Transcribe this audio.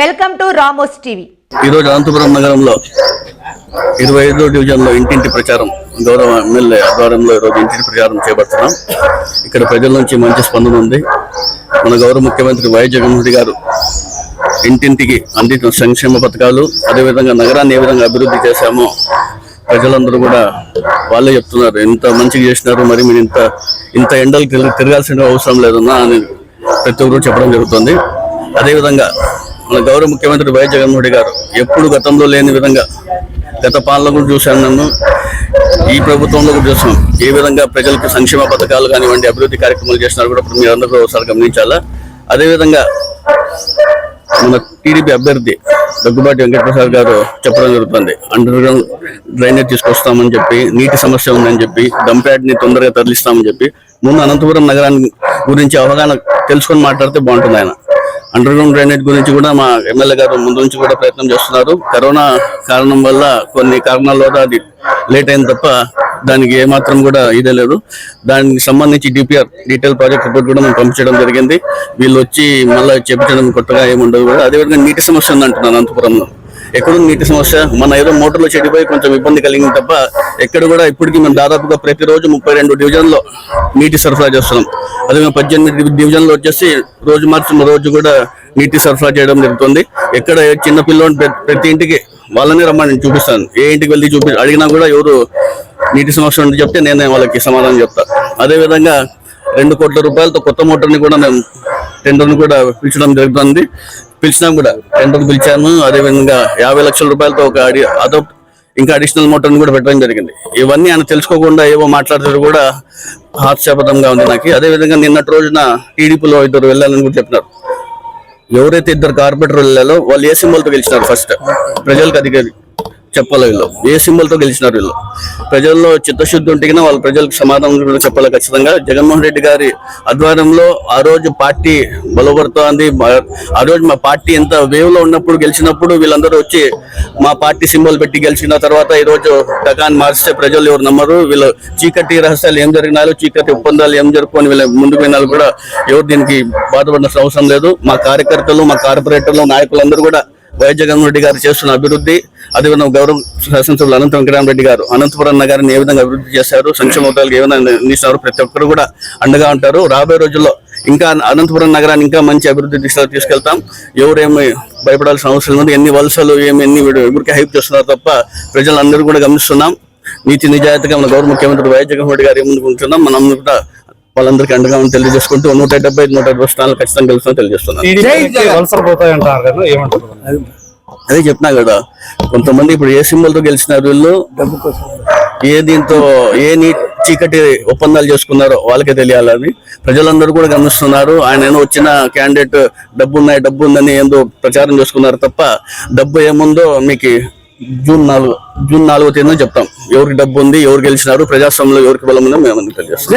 Welcome to Ramos TV. ఈరోజు అనంతపురం నగరంలో ఇరవై ఐదో డివిజన్లో ఇంటింటి ప్రచారం గౌరవ ఎమ్మెల్యే ఆధ్వర్యంలో ఈరోజు ఇంటింటి ప్రచారం చేపడుతున్నాం. ఇక్కడ ప్రజల నుంచి మంచి స్పందన ఉంది. మన గౌరవ ముఖ్యమంత్రి వై జగన్మోహన్ గారు ఇంటింటికి అందించిన సంక్షేమ పథకాలు అదేవిధంగా నగరాన్ని ఏ విధంగా అభివృద్ధి చేశామో ప్రజలందరూ కూడా వాళ్ళే చెప్తున్నారు. ఎంత మంచిగా చేసినారు మరి మీరు ఇంత ఇంత ఎండలు తిరగాల్సిన అవసరం లేదన్నా అని ప్రతి ఒక్కరు చెప్పడం జరుగుతుంది. అదేవిధంగా మన గౌరవ ముఖ్యమంత్రి వైఎస్ జగన్మోహన్ రెడ్డి గారు ఎప్పుడు గతంలో లేని విధంగా గత పాలన కూడా చూశాను నన్ను. ఈ ప్రభుత్వంలో కూడా ఏ విధంగా ప్రజలకు సంక్షేమ పథకాలు కానివ్వండి అభివృద్ధి కార్యక్రమాలు చేసినారు కూడా ఇప్పుడు మీరు అందరూ ఒకసారి గమనించాలా? అదేవిధంగా మన టీడీపీ అభ్యర్థి దగ్గుబాటి వెంకటప్రసాద్ గారు చెప్పడం జరుగుతుంది. అండర్ గ్రౌండ్ డ్రైనేజ్ తీసుకొస్తామని చెప్పి నీటి సమస్య ఉందని చెప్పి డంప్యాడ్ని తొందరగా తరలిస్తామని చెప్పి ముందు అనంతపురం నగరాన్ని గురించి అవగాహన తెలుసుకొని మాట్లాడితే బాగుంటుంది ఆయన. అండర్ గ్రౌండ్ డ్రైనేజ్ గురించి కూడా మా ఎమ్మెల్యే గారు ముందు నుంచి కూడా ప్రయత్నం చేస్తున్నారు. కరోనా కారణం వల్ల కొన్ని కారణాల వల్ల అది లేట్ అయింది తప్ప దానికి ఏమాత్రం కూడా ఇదే లేదు. దానికి సంబంధించి డిపిఆర్ డీటెయిల్ ప్రాజెక్ట్ రిపోర్ట్ కూడా మేము పంపించడం జరిగింది. వీళ్ళు వచ్చి మళ్ళీ చెప్పించడం కొత్తగా ఏముండదు కూడా. అదేవిధంగా నీటి సమస్య ఉందంటున్నాను అనంతపురంలో. ఎక్కడుంది నీటి సమస్య? మన ఏదో మోటార్లో చెడిపోయి కొంచెం ఇబ్బంది కలిగింది తప్ప ఎక్కడ కూడా ఇప్పటికీ మేము దాదాపుగా ప్రతిరోజు ముప్పై రెండు డివిజన్లో నీటి సరఫరా చేస్తున్నాం. అదే మేము పద్దెనిమిది డివిజన్లో వచ్చేసి రోజు మార్చిన రోజు కూడా నీటి సరఫరా చేయడం జరుగుతుంది. ఎక్కడ చిన్న పిల్లోని ప్ర- ప్రతి ఇంటికి వాళ్ళనే రమ్మని చూపిస్తాను. ఏ ఇంటికి వెళ్ళి చూపి అడిగినా కూడా ఎవరు నీటి సమస్య ఉంది చెప్తే నేనే వాళ్ళకి సమాధానం చెప్తాను అదేవిధంగా రెండు కోట్ల రూపాయలతో కొత్త మోటార్ని కూడా మేము టెండర్ని కూడా పిలిచడం జరుగుతుంది. పిలిచినాం కూడా. టెండర్ పిలిచాను అదే విధంగా యాభై లక్షల రూపాయలతో ఒక అడి అదో ఇంకా అడిషనల్ మోటార్ని కూడా పెట్టడం జరిగింది. ఇవన్నీ ఆయన తెలుసుకోకుండా ఏవో మాట్లాడుతూ కూడా హాస్యాపదంగా ఉంది నాకు. అదే విధంగా నిన్నటి రోజున టీడీపీలో ఇద్దరు వెళ్ళాలని కూడా చెప్పినారు. ఎవరైతే ఇద్దరు కార్పొరేటర్ వెళ్ళాలో వాళ్ళు ఏ సింబల్తో గెలిచినారు ఫస్ట్? ప్రజలకు అది చెప్పాలి వీళ్ళు. ఏ సింబల్తో గెలిచినారు వీళ్ళు? ప్రజల్లో చిత్తశుద్ధి ఉంటే వాళ్ళ ప్రజలకు సమాధానం కూడా చెప్పాలి ఖచ్చితంగా. జగన్మోహన్ రెడ్డి గారి ఆధ్వర్యంలో ఆ రోజు పార్టీ బలపడుతోంది. ఆ రోజు మా పార్టీ ఎంత వేవ్లో ఉన్నప్పుడు గెలిచినప్పుడు వీళ్ళందరూ వచ్చి మా పార్టీ సింబల్ పెట్టి గెలిచిన తర్వాత ఈరోజు టకాన్ని టకాన్ మార్చితే ప్రజలు ఎవరు నమ్మరు. వీళ్ళు చీకటి రహస్యాలు ఏం జరిగినారు చీకటి ఒప్పందాలు ఏం జరుపుకొని వీళ్ళ ముందుకు పోయినారు కూడా ఎవరు దీనికి బాధపడిన అవసరం లేదు. మా కార్యకర్తలు మా కార్పొరేటర్లు నాయకులందరూ కూడా వైఎస్ జగన్మోహన్ రెడ్డి గారు చేస్తున్న అభివృద్ధి అదేవిధంగా గౌరవ శాసనసభ్యులు అనంత వెంకటరామరెడ్డి గారు అనంతపురం నగరాన్ని ఏ విధంగా అభివృద్ధి చేశారు సంక్షేమ ఉద్యోగాలు ఏ విధంగా అందిస్తున్నారు ప్రతి ఒక్కరు కూడా అండగా ఉంటారు. రాబోయే రోజుల్లో ఇంకా అనంతపురం నగరాన్ని ఇంకా మంచి అభివృద్ధి దిశలో తీసుకెళ్తాం. ఎవరేమి భయపడాల్సిన అవసరం ఉంది ఎన్ని వలసలు ఏమి ఎన్ని ఎవరికి హైప్ చేస్తున్నారు తప్ప ప్రజలందరూ కూడా గమనిస్తున్నాం. నీతి నిజాయితీగా మన గౌరవ ముఖ్యమంత్రి వైఎస్ జగన్మోహన్ రెడ్డి గారు ముందుకు ఉంటున్నాం మనం కూడా వాళ్ళందరికీ అండగా ఉండి తెలియజేసుకుంటూ నూట డెబ్బై నూట డెబ్బై స్థానాలు ఖచ్చితంగా గెలుస్తామని తెలియజేస్తున్నాం టీడీపీ వలసలు పోతాయి అంటారు కదా ఏమంటారు? అదే చెప్పినా కదా కొంతమంది ఇప్పుడు ఏ సింబల్తో గెలిచినారు వీళ్ళు? ఏ దీంతో ఏ నీ చీకటి ఒప్పందాలు చేసుకున్నారో వాళ్ళకే తెలియాలని ప్రజలందరూ కూడా గమనిస్తున్నారు ఆయన ఏమో వచ్చిన క్యాండిడేట్ డబ్బు ఉన్నాయి డబ్బు ఉందని ఏందో ప్రచారం చేసుకున్నారు తప్ప డబ్బు ఏముందో మీకు జూన్ నాలుగు జూన్ నాలుగో తేదీన చెప్తాం. ఎవరికి డబ్బు ఉంది ఎవరు గెలిచినారు ప్రజాస్వామ్యంలో ఎవరికి బలం ఉందో మేము తెలియజేస్తాం